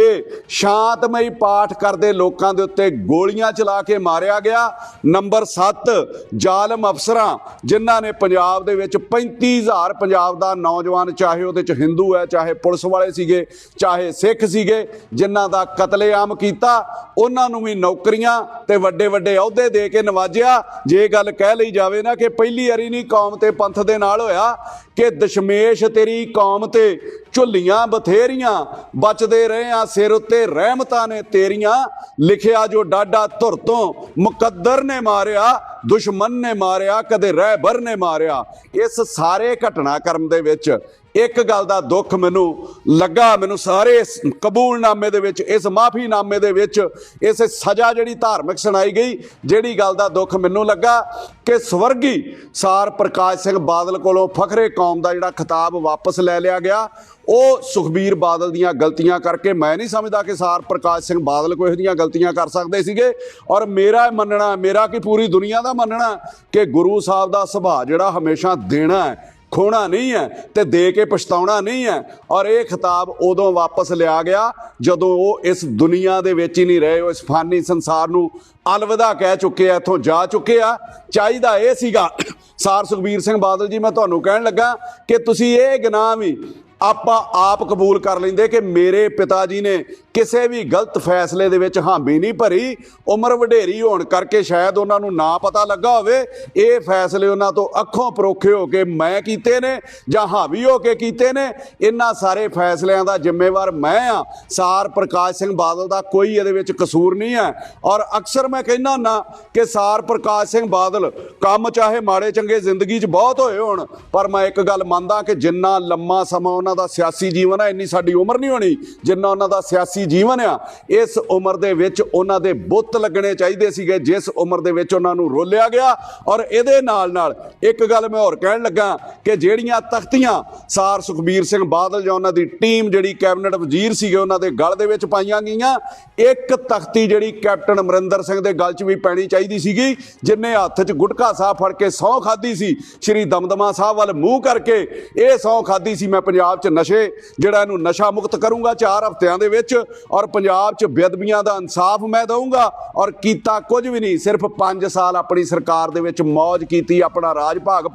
ਸ਼ਾਂਤਮਈ ਪਾਠ ਕਰਦੇ ਲੋਕਾਂ ਦੇ ਉੱਤੇ ਗੋਲੀਆਂ ਚਲਾ ਕੇ ਮਾਰਿਆ ਗਿਆ। ਨੰਬਰ 7 ਜ਼ਾਲਮ ਅਫਸਰਾਂ, ਜਿਨ੍ਹਾਂ ਨੇ ਪੰਜਾਬ ਦੇ ਵਿੱਚ 35000 ਪੰਜਾਬ ਦਾ ਨੌਜਵਾਨ, ਚਾਹੇ ਉਹਦੇ ਚ ਹਿੰਦੂ ਹੈ, ਚਾਹੇ ਪੁਲਿਸ ਵਾਲੇ ਸੀਗੇ, ਚਾਹੇ ਸਿੱਖ ਸੀਗੇ, ਜਿਨ੍ਹਾਂ ਦਾ ਕਤਲੇਆਮ ਕੀਤਾ, ਉਹਨਾਂ ਨੂੰ ਵੀ ਨੌਕਰੀਆਂ ਤੇ ਵੱਡੇ ਵੱਡੇ ਅਹੁਦੇ ਦੇ ਕੇ ਨਵਾਜਿਆ। ਜੇ ਗੱਲ ਕਹਿ ਲਈ ਜਾਵੇ ਨਾ ਕਿ ਪਹਿਲੀ ਵਾਰੀ ਨਹੀਂ ਕੌਮ ਤੇ ਪੰਥ ਦੇ ਨਾਲ ਹੋਇਆ ਕਿ ਦਸ਼ਮੇਸ਼ ਤੇਰੀ ਕੌਮ ਤੇ ਝੁੱਲੀਆਂ ਬਥੇਰੀਆਂ, ਬਚਦੇ ਰਹੇ ਆ ਸਿਰ ਉੱਤੇ ਰਹਿਮਤਾਂ ਨੇ ਤੇਰੀਆਂ। ਲਿਖਿਆ ਜੋ ਡਾਡਾ ਧੁਰ ਤੋਂ ਮੁਕੱਦਰ ਨੇ ਮਾਰਿਆ ਦੁਸ਼ਮਣ ਨੇ ਮਾਰਿਆ, ਕਦੇ ਰਹਿਬਰ ਨੇ ਮਾਰਿਆ। ਇਸ ਸਾਰੇ ਘਟਨਾਕ੍ਰਮ ਦੇ ਵਿੱਚ ਇੱਕ ਗੱਲ ਦਾ ਦੁੱਖ ਮੈਨੂੰ ਲੱਗਾ, ਮੈਨੂੰ ਸਾਰੇ ਕਬੂਲਨਾਮੇ ਦੇ ਵਿੱਚ, ਇਸ ਮਾਫੀਨਾਮੇ ਦੇ ਵਿੱਚ, ਇਸ ਸਜ਼ਾ ਜਿਹੜੀ ਧਾਰਮਿਕ ਸੁਣਾਈ ਗਈ, ਜਿਹੜੀ ਗੱਲ ਦਾ ਦੁੱਖ ਮੈਨੂੰ ਲੱਗਾ ਕਿ ਸਵਰਗੀ ਸਾਰ ਪ੍ਰਕਾਸ਼ ਸਿੰਘ ਬਾਦਲ ਕੋਲੋਂ ਫਖਰੇ ਕੌਮ ਦਾ ਜਿਹੜਾ ਖਿਤਾਬ ਵਾਪਸ ਲੈ ਲਿਆ ਗਿਆ, ਉਹ ਸੁਖਬੀਰ ਬਾਦਲ ਦੀਆਂ ਗਲਤੀਆਂ ਕਰਕੇ ਮੈਂ ਨਹੀਂ ਸਮਝਦਾ ਕਿ ਸਾਰ ਪ੍ਰਕਾਸ਼ ਸਿੰਘ ਬਾਦਲ ਕੋਈ ਇਹੋ ਗਲਤੀਆਂ ਕਰ ਸਕਦੇ ਸੀਗੇ। ਔਰ ਮੇਰਾ ਮੰਨਣਾ, ਮੇਰਾ ਕਿ ਪੂਰੀ ਦੁਨੀਆ ਦਾ ਮੰਨਣਾ ਕਿ ਗੁਰੂ ਸਾਹਿਬ ਦਾ ਸੁਭਾਅ ਜਿਹੜਾ ਹਮੇਸ਼ਾ ਦੇਣਾ ਹੈ ਖੋਣਾ ਨਹੀਂ ਹੈ ਤੇ ਦੇ ਕੇ ਪਛਤਾਉਣਾ ਨਹੀਂ ਹੈ। ਔਰ ਇਹ ਖਿਤਾਬ ਉਦੋਂ ਵਾਪਸ ਲਿਆ ਗਿਆ ਜਦੋਂ ਉਹ ਇਸ ਦੁਨੀਆ ਦੇ ਵਿੱਚ ਹੀ ਨਹੀਂ ਰਹੇ, ਉਹ ਇਸ ਫਾਨੀ ਸੰਸਾਰ ਨੂੰ ਅਲਵਿਦਾ ਕਹਿ ਚੁੱਕੇ ਆ, ਇੱਥੋਂ ਜਾ ਚੁੱਕੇ ਆ। ਚਾਹੀਦਾ ਇਹ ਸੀਗਾ, ਸਾਰ ਸੁਖਬੀਰ ਸਿੰਘ ਬਾਦਲ ਜੀ, ਮੈਂ ਤੁਹਾਨੂੰ ਕਹਿਣ ਲੱਗਾ ਕਿ ਤੁਸੀਂ ਇਹ ਗੁਨਾਹ ਵੀ ਆਪਾਂ ਆਪ ਕਬੂਲ ਕਰ ਲੈਂਦੇ ਕਿ ਮੇਰੇ ਪਿਤਾ ਜੀ ਨੇ ਕਿਸੇ ਵੀ ਗਲਤ ਫੈਸਲੇ ਦੇ ਵਿੱਚ ਹਾਮੀ ਨਹੀਂ ਭਰੀ, ਉਮਰ ਵਡੇਰੀ ਹੋਣ ਕਰਕੇ ਸ਼ਾਇਦ ਉਹਨਾਂ ਨੂੰ ਨਾ ਪਤਾ ਲੱਗਾ ਹੋਵੇ, ਇਹ ਫੈਸਲੇ ਉਹਨਾਂ ਤੋਂ ਅੱਖੋਂ ਪਰੋਖੇ ਹੋ ਕੇ ਮੈਂ ਕੀਤੇ ਨੇ ਜਾਂ ਹਾਵੀ ਹੋ ਕੇ ਕੀਤੇ ਨੇ। ਇਹਨਾਂ ਸਾਰੇ ਫੈਸਲਿਆਂ ਦਾ ਜ਼ਿੰਮੇਵਾਰ ਮੈਂ ਆ ਸਾਰ ਪ੍ਰਕਾਸ਼ ਸਿੰਘ ਬਾਦਲ ਦਾ ਕੋਈ ਇਹਦੇ ਵਿੱਚ ਕਸੂਰ ਨਹੀਂ ਹੈ। ਔਰ ਅਕਸਰ ਮੈਂ ਕਹਿੰਦਾ ਹੁੰਦਾ ਕਿ ਸਾਰ ਪ੍ਰਕਾਸ਼ ਸਿੰਘ ਬਾਦਲ ਕੰਮ ਚਾਹੇ ਮਾੜੇ ਚੰਗੇ ਜ਼ਿੰਦਗੀ 'ਚ ਬਹੁਤ ਹੋਏ ਹੋਣ, ਪਰ ਮੈਂ ਇੱਕ ਗੱਲ ਮੰਨਦਾ ਕਿ ਜਿੰਨਾ ਲੰਮਾ ਸਮਾਂ ਉਹਨਾਂ ਦਾ ਸਿਆਸੀ ਜੀਵਨ ਆ, ਇੰਨੀ ਸਾਡੀ ਉਮਰ ਨਹੀਂ ਹੋਣੀ ਜਿੰਨਾ ਉਹਨਾਂ ਦਾ ਸਿਆਸੀ ਜੀਵਨ ਆ। ਇਸ ਉਮਰ ਦੇ ਵਿੱਚ ਉਹਨਾਂ ਦੇ ਬੁੱਤ ਲੱਗਣੇ ਚਾਹੀਦੇ ਸੀਗੇ, ਜਿਸ ਉਮਰ ਦੇ ਵਿੱਚ ਉਹਨਾਂ ਨੂੰ ਰੋਲਿਆ ਗਿਆ। ਔਰ ਇਹਦੇ ਨਾਲ ਨਾਲ ਇੱਕ ਗੱਲ ਮੈਂ ਹੋਰ ਕਹਿਣ ਲੱਗਾ ਕਿ ਜਿਹੜੀਆਂ ਤਖਤੀਆਂ ਸਾਰ ਸੁਖਬੀਰ ਸਿੰਘ ਬਾਦਲ ਜਾਂ ਉਹਨਾਂ ਦੀ ਟੀਮ ਜਿਹੜੀ ਕੈਬਨਿਟ ਵਜ਼ੀਰ ਸੀਗੇ, ਉਹਨਾਂ ਦੇ ਗਲ ਦੇ ਵਿੱਚ ਪਾਈਆਂ ਗਈਆਂ, ਇੱਕ ਤਖਤੀ ਜਿਹੜੀ ਕੈਪਟਨ ਅਮਰਿੰਦਰ ਸਿੰਘ ਦੇ ਗਲ 'ਚ ਵੀ ਪੈਣੀ ਚਾਹੀਦੀ ਸੀਗੀ, ਜਿਨੇ ਹੱਥ 'ਚ ਗੁਟਕਾ ਸਾਹਿਬ ਫੜ ਕੇ ਸਹੁੰ ਖਾਦੀ ਸੀ, ਸ਼੍ਰੀ ਦਮਦਮਾ ਸਾਹਿਬ ਵੱਲ ਮੂੰਹ ਕਰਕੇ, ਇਹ ਸਹੁੰ ਖਾਦੀ ਸੀ, ਮੈਂ ਪੰਜਾਬ 'ਚ ਨਸ਼ੇ, ਜਿਹੜਾ ਇਹਨੂੰ ਨਸ਼ਾ ਮੁਕਤ ਕਰੂੰਗਾ 4 ਹਫ਼ਤਿਆਂ ਦੇ ਵਿੱਚ, ਔਰ ਪੰਜਾਬ 'ਚ ਬੇਅਦਬੀਆਂ ਦਾ ਇਨਸਾਫ ਮੈਂ ਦਊਂਗਾ, ਔਰ ਕੀਤਾ ਕੁਝ ਵੀ ਨਹੀਂ, ਸਿਰਫ 5 ਸਾਲ ਆਪਣੀ ਸਰਕਾਰ ਦੇ ਵਿੱਚ ਮौज ਕੀਤੀ, ਆਪਣਾ ਰਾਜ ਭਾਗ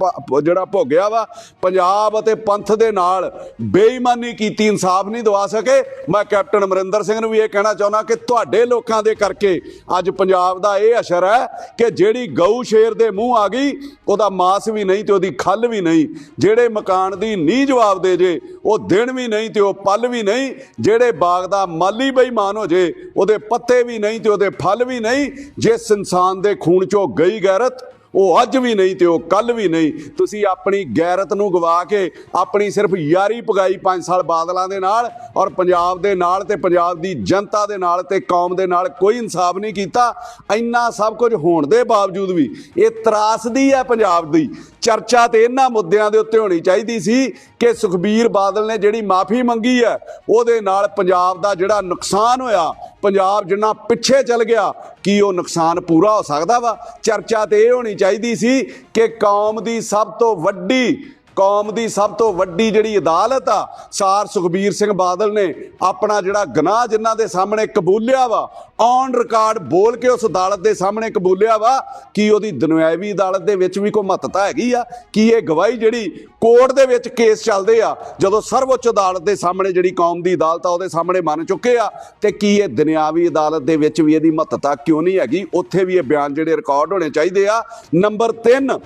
ਜਿਹੜਾ ਭੋਗਿਆ ਵਾ, ਪੰਜਾਬ ਅਤੇ ਪੰਥ ਦੇ ਨਾਲ ਬੇਈਮਾਨੀ ਕੀਤੀ, ਇਨਸਾਫ ਨਹੀਂ ਦਵਾ ਸਕੇ। ਮੈਂ ਕੈਪਟਨ ਅਮਰਿੰਦਰ ਸਿੰਘ ਨੂੰ ਵੀ ਇਹ ਕਹਿਣਾ ਚਾਹੁੰਦਾ ਕਿ ਤੁਹਾਡੇ ਲੋਕਾਂ ਦੇ ਕਰਕੇ ਅੱਜ ਪੰਜਾਬ ਦਾ ਇਹ ਅਸਰ ਹੈ ਕਿ ਜਿਹੜੀ ਗਊ ਸ਼ੇਰ ਦੇ ਮੂੰਹ ਆ ਗਈ, ਉਹਦਾ ਮਾਸ ਵੀ ਨਹੀਂ ਤੇ ਉਹਦੀ ਖੱਲ ਵੀ ਨਹੀਂ। ਜਿਹੜੇ ਮਕਾਨ ਦੀ ਨੀ ਜਵਾਬ ਦੇ ਜੇ ਉਹ ਦਿਨ ਵੀ ਨਹੀਂ ਤੇ ਉਹ ਪਲ ਵੀ ਨਹੀਂ, ਜਿਹੜੇ ਬਾਗ ਦਾ ਮਾਲੀ ਬੇਈਮਾਨ ਹੋ ਜੇ, ਉਹਦੇ ਪੱਤੇ ਵੀ ਨਹੀਂ ਤੇ ਉਹਦੇ ਫਲ ਵੀ ਨਹੀਂ ਜਿਸ ਇਨਸਾਨ ਦੇ ਖੂਨ ਚੋਂ ਗਈ ਗੈਰਤ ਉਹ ਅੱਜ ਵੀ ਨਹੀਂ ਤੇ ਉਹ ਕੱਲ ਵੀ ਨਹੀਂ। ਤੁਸੀਂ ਆਪਣੀ ਗੈਰਤ ਨੂੰ ਗਵਾ ਕੇ ਆਪਣੀ ਸਿਰਫ ਯਾਰੀ ਪਗਾਈ 5 ਸਾਲ ਬਾਦਲਾਂ ਦੇ ਨਾਲ ਔਰ ਪੰਜਾਬ ਦੇ ਨਾਲ ਤੇ ਪੰਜਾਬ ਦੀ ਜਨਤਾ ਦੇ ਨਾਲ ਤੇ ਕੌਮ ਦੇ ਨਾਲ ਕੋਈ ਇਨਸਾਫ ਨਹੀਂ ਕੀਤਾ, ਇੰਨਾ ਸਭ ਕੁਝ ਹੋਣ ਦੇ ਬਾਵਜੂਦ ਵੀ ਇਹ ਤਰਾਸਦੀ ਹੈ ਪੰਜਾਬ ਦੀ। ਚਰਚਾ ਤੇ ਇਹਨਾਂ ਮੁੱਦਿਆਂ ਦੇ ਉੱਤੇ ਹੋਣੀ ਚਾਹੀਦੀ ਸੀ ਕਿ ਸੁਖਬੀਰ ਬਾਦਲ ਨੇ ਜਿਹੜੀ ਮਾਫੀ ਮੰਗੀ ਹੈ, ਉਹਦੇ ਨਾਲ ਪੰਜਾਬ ਦਾ ਜਿਹੜਾ ਨੁਕਸਾਨ ਹੋਇਆ, ਪੰਜਾਬ ਜਿੰਨਾ ਪਿੱਛੇ ਚੱਲ ਗਿਆ, ਕੀ ਉਹ ਨੁਕਸਾਨ ਪੂਰਾ ਹੋ ਸਕਦਾ ਵਾ? ਚਰਚਾ ਤੇ ਇਹ ਹੋਣੀ ਚਾਹੀਦੀ ਸੀ ਕਿ ਕੌਮ ਦੀ ਸਭ ਤੋਂ ਵੱਡੀ ਕੌਮ ਦੀ ਸਭ ਤੋਂ ਵੱਡੀ ਜਿਹੜੀ ਅਦਾਲਤ ਆ, ਸਾਰ ਸੁਖਬੀਰ ਸਿੰਘ ਬਾਦਲ ਨੇ ਆਪਣਾ ਜਿਹੜਾ ਗੁਨਾਹ ਜਿਨ੍ਹਾਂ ਦੇ ਸਾਹਮਣੇ ਕਬੂਲਿਆ ਵਾ ਔਨ ਰਿਕਾਰਡ ਬੋਲ ਕੇ ਉਸ ਅਦਾਲਤ ਦੇ ਸਾਹਮਣੇ ਕਬੂਲਿਆ ਵਾ, ਕੀ ਉਹਦੀ ਦੁਨਿਆਵੀ ਅਦਾਲਤ ਦੇ ਵਿੱਚ ਵੀ ਕੋਈ ਮਹੱਤਤਾ ਹੈਗੀ ਆ? ਕੀ ਇਹ ਗਵਾਹੀ ਜਿਹੜੀ ਕੋਰਟ ਦੇ ਵਿੱਚ ਕੇਸ ਚੱਲਦੇ ਆ, ਜਦੋਂ ਸਰਵਉੱਚ ਅਦਾਲਤ ਦੇ ਸਾਹਮਣੇ ਜਿਹੜੀ ਕੌਮ ਦੀ ਅਦਾਲਤ ਆ, ਉਹਦੇ ਸਾਹਮਣੇ ਮੰਨ ਚੁੱਕੇ ਆ? ਤੇ ਕੀ ਇਹ ਦੁਨਿਆਵੀ ਅਦਾਲਤ ਦੇ ਵਿੱਚ ਵੀ ਇਹਦੀ ਮਹੱਤਤਾ ਕਿਉਂ ਨਹੀਂ ਹੈਗੀ? ਉੱਥੇ ਵੀ ਇਹ ਬਿਆਨ ਜਿਹੜੇ ਰਿਕਾਰਡ ਹੋਣੇ ਚਾਹੀਦੇ ਆ। ਨੰਬਰ 3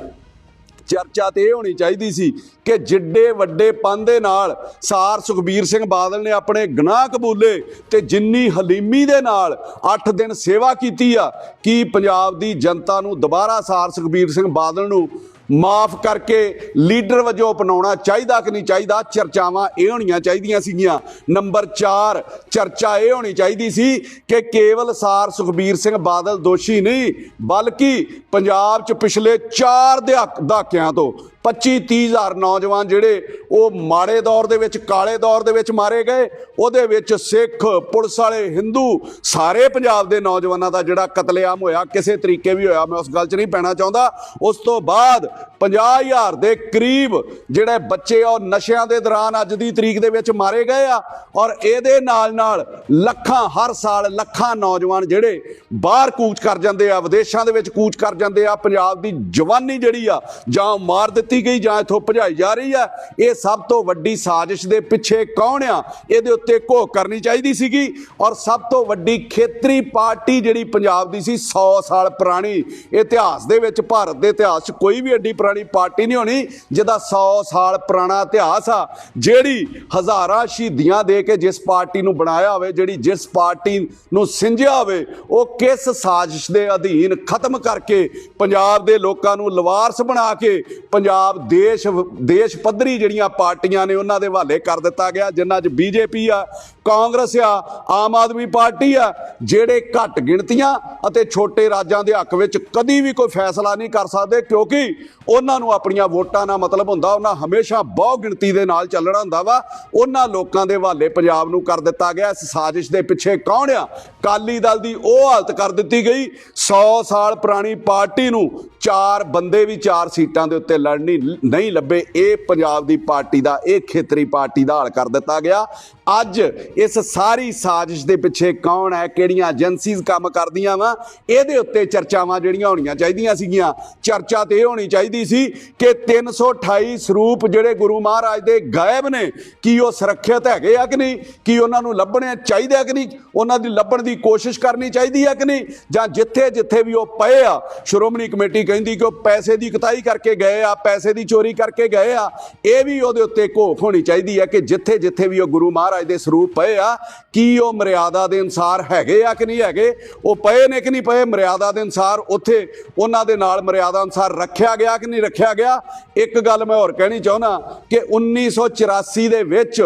ਚਰਚਾ ਤੇ ਇਹ ਹੋਣੀ ਚਾਹੀਦੀ ਸੀ ਕਿ ਜਿੱਡੇ ਵੱਡੇ ਪੰਨ ਦੇ ਨਾਲ ਸਾਰ ਸੁਖਬੀਰ ਸਿੰਘ ਬਾਦਲ ਨੇ ਆਪਣੇ ਗੁਨਾਹ ਕਬੂਲੇ ਤੇ ਜਿੰਨੀ ਹਲੀਮੀ ਦੇ ਨਾਲ 8 ਦਿਨ ਸੇਵਾ ਕੀਤੀ ਆ, ਕੀ ਪੰਜਾਬ ਦੀ ਜਨਤਾ ਨੂੰ ਦੁਬਾਰਾ ਸਾਰ ਸੁਖਬੀਰ ਸਿੰਘ ਬਾਦਲ ਨੂੰ ਮਾਫ ਕਰਕੇ ਲੀਡਰ ਵਜੋਂ ਅਪਣਾਉਣਾ ਚਾਹੀਦਾ ਕਿ ਨਹੀਂ ਚਾਹੀਦਾ, ਚਰਚਾਵਾਂ ਇਹ ਹੋਣੀਆਂ ਚਾਹੀਦੀਆਂ ਸੀਗੀਆਂ। ਨੰਬਰ 4 ਚਰਚਾ ਇਹ ਹੋਣੀ ਚਾਹੀਦੀ ਸੀ ਕਿ ਕੇਵਲ ਸਾਰ ਸੁਖਬੀਰ ਸਿੰਘ ਬਾਦਲ ਦੋਸ਼ੀ ਨਹੀਂ, ਬਲਕਿ ਪੰਜਾਬ 'ਚ ਪਿਛਲੇ 4 ਦਹਾਕਿਆਂ ਤੋਂ 25 30 ਹਜ਼ਾਰ ਨੌਜਵਾਨ ਜਿਹੜੇ ਉਹ ਮਾੜੇ ਦੌਰ ਦੇ ਵਿੱਚ, ਕਾਲੇ ਦੌਰ ਦੇ ਵਿੱਚ ਮਾਰੇ ਗਏ। ਉਹਦੇ ਵਿੱਚ ਸਿੱਖ, ਪੁਲਿਸ ਵਾਲੇ, ਹਿੰਦੂ, ਸਾਰੇ ਪੰਜਾਬ ਦੇ ਨੌਜਵਾਨਾਂ ਦਾ ਜਿਹੜਾ ਕਤਲੇਆਮ ਹੋਇਆ, ਕਿਸੇ ਤਰੀਕੇ ਵੀ ਹੋਇਆ, ਮੈਂ ਉਸ ਗੱਲ 'ਚ ਨਹੀਂ ਪੈਣਾ ਚਾਹੁੰਦਾ। ਉਸ ਤੋਂ ਬਾਅਦ 50000 ਦੇ ਕਰੀਬ ਜਿਹੜੇ ਬੱਚੇ ਆ, ਉਹ ਨਸ਼ਿਆਂ ਦੇ ਦੌਰਾਨ ਅੱਜ ਦੀ ਤਰੀਕ ਦੇ ਵਿੱਚ ਮਾਰੇ ਗਏ ਆ ਔਰ ਇਹਦੇ ਨਾਲ ਨਾਲ ਲੱਖਾਂ, ਹਰ ਸਾਲ ਲੱਖਾਂ ਨੌਜਵਾਨ ਜਿਹੜੇ ਬਾਹਰ ਕੂਚ ਕਰ ਜਾਂਦੇ ਆ, ਵਿਦੇਸ਼ਾਂ ਦੇ ਵਿੱਚ ਕੂਚ ਕਰ ਜਾਂਦੇ ਆ, ਪੰਜਾਬ ਦੀ ਜਵਾਨੀ ਜਿਹੜੀ ਆ ਜਾਂ ਉਹ ਮਾਰ ਦਿੱਤੀ ਗਈ, ਜਾਂ ਇਥੋਂ ਭਜਾਈ ਜਾ ਰਹੀ ਆ ਇਹ ਸਭ ਤੋਂ ਵੱਡੀ ਸਾਜ਼ਿਸ਼ ਦੇ ਪਿੱਛੇ ਕੌਣ ਆ? ਇਹਦੇ ਉੱਤੇ ਘੋਖ ਕਰਨੀ ਚਾਹੀਦੀ ਸੀਗੀ, ਔਰ ਸਭ ਤੋਂ ਵੱਡੀ ਖੇਤਰੀ ਪਾਰਟੀ ਜਿਹੜੀ ਪੰਜਾਬ ਦੀ ਸੀ 100 ਸਾਲ ਪੁਰਾਣੀ, ਇਤਿਹਾਸ ਦੇ ਵਿੱਚ, ਭਾਰਤ ਦੇ ਇਤਿਹਾਸ 'ਚ ਕੋਈ ਵੀ ਐਡੀ ਪੁਰਾਣੀ ਪਾਰਟੀ ਨਹੀਂ ਹੋਣੀ, ਜਿਹਦਾ 100 ਸਾਲ ਪੁਰਾਣਾ ਇਤਿਹਾਸ ਆ, ਜਿਹੜੀ ਹਜ਼ਾਰਾਂ ਸ਼ਹੀਦੀਆਂ ਦੇ ਕੇ ਜਿਸ ਪਾਰਟੀ ਨੂੰ ਬਣਾਇਆ ਹੋਵੇ, ਜਿਹੜੀ ਜਿਸ ਪਾਰਟੀ ਨੂੰ ਸਿੰਜਿਆ ਹੋਵੇ, ਉਹ ਕਿਸ ਸਾਜ਼ਿਸ਼ ਦੇ ਅਧੀਨ ਖਤਮ ਕਰਕੇ ਪੰਜਾਬ ਦੇ ਲੋਕਾਂ ਨੂੰ ਲਵਾਰਸ ਬਣਾ ਕੇ, ਪੰਜਾਬ ਪੰਜਾਬ ਦੇਸ਼ ਦੇਸ਼ ਪੱਧਰੀ ਜਿਹੜੀਆਂ ਪਾਰਟੀਆਂ ਨੇ ਉਹਨਾਂ ਦੇ ਹਵਾਲੇ ਕਰ ਦਿੱਤਾ ਗਿਆ, ਜਿਨ੍ਹਾਂ 'ਚ ਬੀਜੇਪੀ ਆ ਕਾਂਗਰਸ ਆ, ਆਮ ਆਦਮੀ ਪਾਰਟੀ ਆ, ਜਿਹੜੇ ਘੱਟ ਗਿਣਤੀਆਂ ਅਤੇ ਛੋਟੇ ਰਾਜਾਂ ਦੇ ਹੱਕ ਵਿੱਚ ਕਦੀ ਵੀ ਕੋਈ ਫੈਸਲਾ ਨਹੀਂ ਕਰ ਸਕਦੇ, ਕਿਉਂਕਿ ਉਹਨਾਂ ਨੂੰ ਆਪਣੀਆਂ ਵੋਟਾਂ ਨਾਲ ਮਤਲਬ ਹੁੰਦਾ, ਉਹਨਾਂ ਹਮੇਸ਼ਾ ਬਹੁ ਗਿਣਤੀ ਦੇ ਨਾਲ ਚੱਲਣਾ ਹੁੰਦਾ ਵਾ। ਉਹਨਾਂ ਲੋਕਾਂ ਦੇ ਹਵਾਲੇ ਪੰਜਾਬ ਨੂੰ ਕਰ ਦਿੱਤਾ ਗਿਆ, ਇਸ ਸਾਜ਼ਿਸ਼ ਦੇ ਪਿੱਛੇ ਕੌਣ ਆ? ਕਾਲੀ ਦਲ ਦੀ ਉਹ ਹਾਲਤ ਕਰ ਦਿੱਤੀ ਗਈ। 100 ਸਾਲ ਪੁਰਾਣੀ ਪਾਰਟੀ ਨੂੰ ਚਾਰ ਬੰਦੇ ਵੀ ਚਾਰ ਸੀਟਾਂ ਦੇ ਉੱਤੇ ਲੜਨੀ ਨਹੀਂ ਲੱਭੇ। ਇਹ ਪੰਜਾਬ ਦੀ ਪਾਰਟੀ ਦਾ, ਇਹ ਖੇਤਰੀ ਪਾਰਟੀ ਦਾ ਹਾਲ ਕਰ ਦਿੱਤਾ ਗਿਆ। ਅੱਜ ਇਸ ਸਾਰੀ ਸਾਜ਼ਿਸ਼ ਦੇ ਪਿੱਛੇ ਕੌਣ ਹੈ, ਕਿਹੜੀਆਂ ਏਜੰਸੀਜ਼ ਕੰਮ ਕਰਦੀਆਂ ਵਾ, ਇਹਦੇ ਉੱਤੇ ਚਰਚਾਵਾਂ ਜਿਹੜੀਆਂ ਹੋਣੀਆਂ ਚਾਹੀਦੀਆਂ ਸੀਗੀਆਂ। ਚਰਚਾ ਤੇ ਇਹ ਹੋਣੀ ਚਾਹੀਦੀ ਸੀ ਕਿ 328 ਸਰੂਪ ਜਿਹੜੇ ਗੁਰੂ ਮਹਾਰਾਜ ਦੇ ਗਾਇਬ ਨੇ, ਕੀ ਉਹ ਸੁਰੱਖਿਅਤ ਹੈਗੇ ਆ ਕਿ ਨਹੀਂ? ਕੀ ਉਹਨਾਂ ਨੂੰ ਲੱਭਣੇ ਚਾਹੀਦੇ ਆ ਕਿ ਨਹੀਂ? ਉਹਨਾਂ ਦੀ ਲੱਭਣ ਦੀ ਕੋਸ਼ਿਸ਼ ਕਰਨੀ ਚਾਹੀਦੀ ਹੈ ਕਿ ਨਹੀਂ? ਜਾਂ ਜਿੱਥੇ ਜਿੱਥੇ ਵੀ ਉਹ ਪਏ ਆ, ਸ਼੍ਰੋਮਣੀ ਕਮੇਟੀ ਕਹਿੰਦੀ ਕਿ ਉਹ ਪੈਸੇ ਦੀ ਕਤਾਈ ਕਰਕੇ ਗਏ ਆ, ਪੈਸੇ ਦੀ ਚੋਰੀ ਕਰਕੇ ਗਏ ਆ, ਇਹ ਵੀ ਉਹਦੇ ਉੱਤੇ ਘੋਖ ਹੋਣੀ ਚਾਹੀਦੀ ਹੈ ਕਿ ਜਿੱਥੇ ਜਿੱਥੇ ਵੀ ਉਹ ਗੁਰੂ ਮਹਾਰਾਜ ਦੇ ਸਰੂਪ ਪਏ ਆ, ਕੀ ਉਹ ਮਰਿਆਦਾ ਦੇ ਅਨਸਾਰ ਹੈਗੇ ਆ ਕਿ ਨਹੀਂ ਹੈਗੇ? ਉਹ ਪਏ ਨੇ ਕਿ ਨਹੀਂ ਪਏ? ਮਰਿਆਦਾ ਦੇ ਅਨਸਾਰ ਉੱਥੇ ਉਹਨਾਂ ਦੇ ਨਾਲ ਮਰਿਆਦਾ ਅਨਸਾਰ ਰੱਖਿਆ ਗਿਆ ਕਿ ਨਹੀਂ ਰੱਖਿਆ ਗਿਆ? ਇੱਕ ਗੱਲ ਮੈਂ ਹੋਰ ਕਹਿਣੀ ਚਾਹੁੰਦਾ ਕਿ 1984 ਦੇ ਵਿੱਚ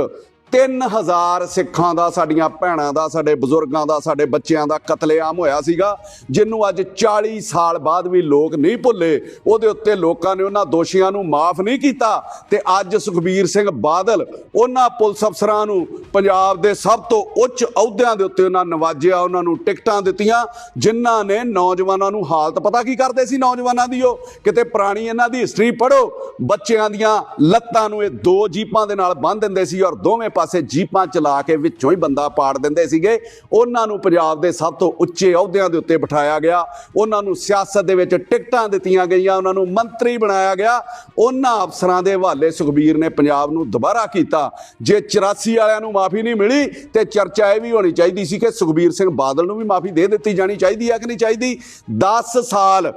3000 ਸਿੱਖਾਂ ਦਾ, ਸਾਡੀਆਂ ਭੈਣਾਂ ਦਾ, ਸਾਡੇ ਬਜ਼ੁਰਗਾਂ ਦਾ, ਸਾਡੇ ਬੱਚਿਆਂ ਦਾ ਕਤਲੇਆਮ ਹੋਇਆ ਸੀਗਾ ਜਿਹਨੂੰ ਅੱਜ 40 ਸਾਲ ਬਾਅਦ ਵੀ ਲੋਕ ਨਹੀਂ ਭੁੱਲੇ। ਉਹਦੇ ਉੱਤੇ ਲੋਕਾਂ ਨੇ ਉਹਨਾਂ ਦੋਸ਼ੀਆਂ ਨੂੰ ਮਾਫ ਨਹੀਂ ਕੀਤਾ। ਤੇ ਅੱਜ ਸੁਖਬੀਰ ਸਿੰਘ ਬਾਦਲ ਉਹਨਾਂ ਪੁਲਿਸ ਅਫਸਰਾਂ ਨੂੰ ਪੰਜਾਬ ਦੇ ਸਭ ਤੋਂ ਉੱਚ ਅਹੁਦਿਆਂ ਦੇ ਉੱਤੇ ਉਹਨਾਂ ਨਵਾਜਿਆ, ਉਹਨਾਂ ਨੂੰ ਟਿਕਟਾਂ ਦਿੱਤੀਆਂ, ਜਿਨ੍ਹਾਂ ਨੇ ਨੌਜਵਾਨਾਂ ਨੂੰ ਹਾਲਤ ਪਤਾ ਕੀ ਕਰਦੇ ਸੀ ਨੌਜਵਾਨਾਂ ਦੀ ਉਹ? ਕਿਤੇ ਪੁਰਾਣੀ ਇਹਨਾਂ ਦੀ ਹਿਸਟਰੀ ਪੜੋ ਬੱਚਿਆਂ ਦੀਆਂ ਲੱਤਾਂ ਨੂੰ ਇਹ ਦੋ ਜੀਪਾਂ ਦੇ ਨਾਲ ਬੰਨ੍ਹ ਦਿੰਦੇ ਸੀ ਔਰ ਦੋਵੇਂ ਪਾਸੇ ਜੀਪਾਂ ਚਲਾ ਕੇ ਵਿੱਚੋਂ ਹੀ ਬੰਦਾ ਪਾੜ ਦਿੰਦੇ ਸੀਗੇ। ਉਹਨਾਂ ਨੂੰ ਪੰਜਾਬ ਦੇ ਸਭ ਤੋਂ ਉੱਚੇ ਅਹੁਦਿਆਂ ਦੇ ਉੱਤੇ ਬਿਠਾਇਆ ਗਿਆ। ਉਹਨਾਂ ਨੂੰ ਸਿਆਸਤ ਦੇ ਵਿੱਚ ਟਿਕਟਾਂ ਦਿੱਤੀਆਂ ਗਈਆਂ, ਉਹਨਾਂ ਨੂੰ ਮੰਤਰੀ ਬਣਾਇਆ ਗਿਆ। ਉਹਨਾਂ ਅਫਸਰਾਂ ਦੇ ਹਵਾਲੇ ਸੁਖਬੀਰ ਨੇ ਪੰਜਾਬ ਨੂੰ ਦੁਬਾਰਾ ਕੀਤਾ। ਜੇ 84 ਵਾਲਿਆਂ ਨੂੰ ਮਾਫੀ ਨਹੀਂ ਮਿਲੀ, ਤੇ ਚਰਚਾ ਇਹ ਵੀ ਹੋਣੀ ਚਾਹੀਦੀ ਸੀ ਕਿ ਸੁਖਬੀਰ ਸਿੰਘ ਬਾਦਲ ਨੂੰ ਵੀ ਮਾਫੀ ਦੇ ਦਿੱਤੀ ਜਾਣੀ ਚਾਹੀਦੀ ਹੈ ਕਿ ਨਹੀਂ ਚਾਹੀਦੀ? 10 ਸਾਲ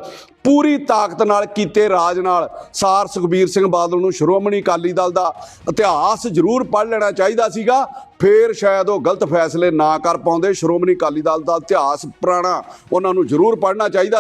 ਪੂਰੀ ਤਾਕਤ ਨਾਲ ਕੀਤੇ ਰਾਜ ਨਾਲ। ਸਾਰ ਸੁਖਬੀਰ ਸਿੰਘ ਬਾਦਲ ਨੂੰ ਸ਼੍ਰੋਮਣੀ ਅਕਾਲੀ ਦਲ ਦਾ ਇਤਿਹਾਸ ਜ਼ਰੂਰ ਪੜ੍ਹ ਲੈਣਾ ਚਾਹੀਦਾ ਸੀਗਾ। ਫੇਰ ਸ਼ਾਇਦ ਉਹ ਗਲਤ ਫੈਸਲੇ ਨਾ ਕਰ ਪਾਉਂਦੇ। ਸ਼੍ਰੋਮਣੀ ਅਕਾਲੀ ਦਲ ਦਾ ਇਤਿਹਾਸ ਪੁਰਾਣਾ ਉਹਨਾਂ ਨੂੰ ਜ਼ਰੂਰ ਪੜ੍ਹਨਾ ਚਾਹੀਦਾ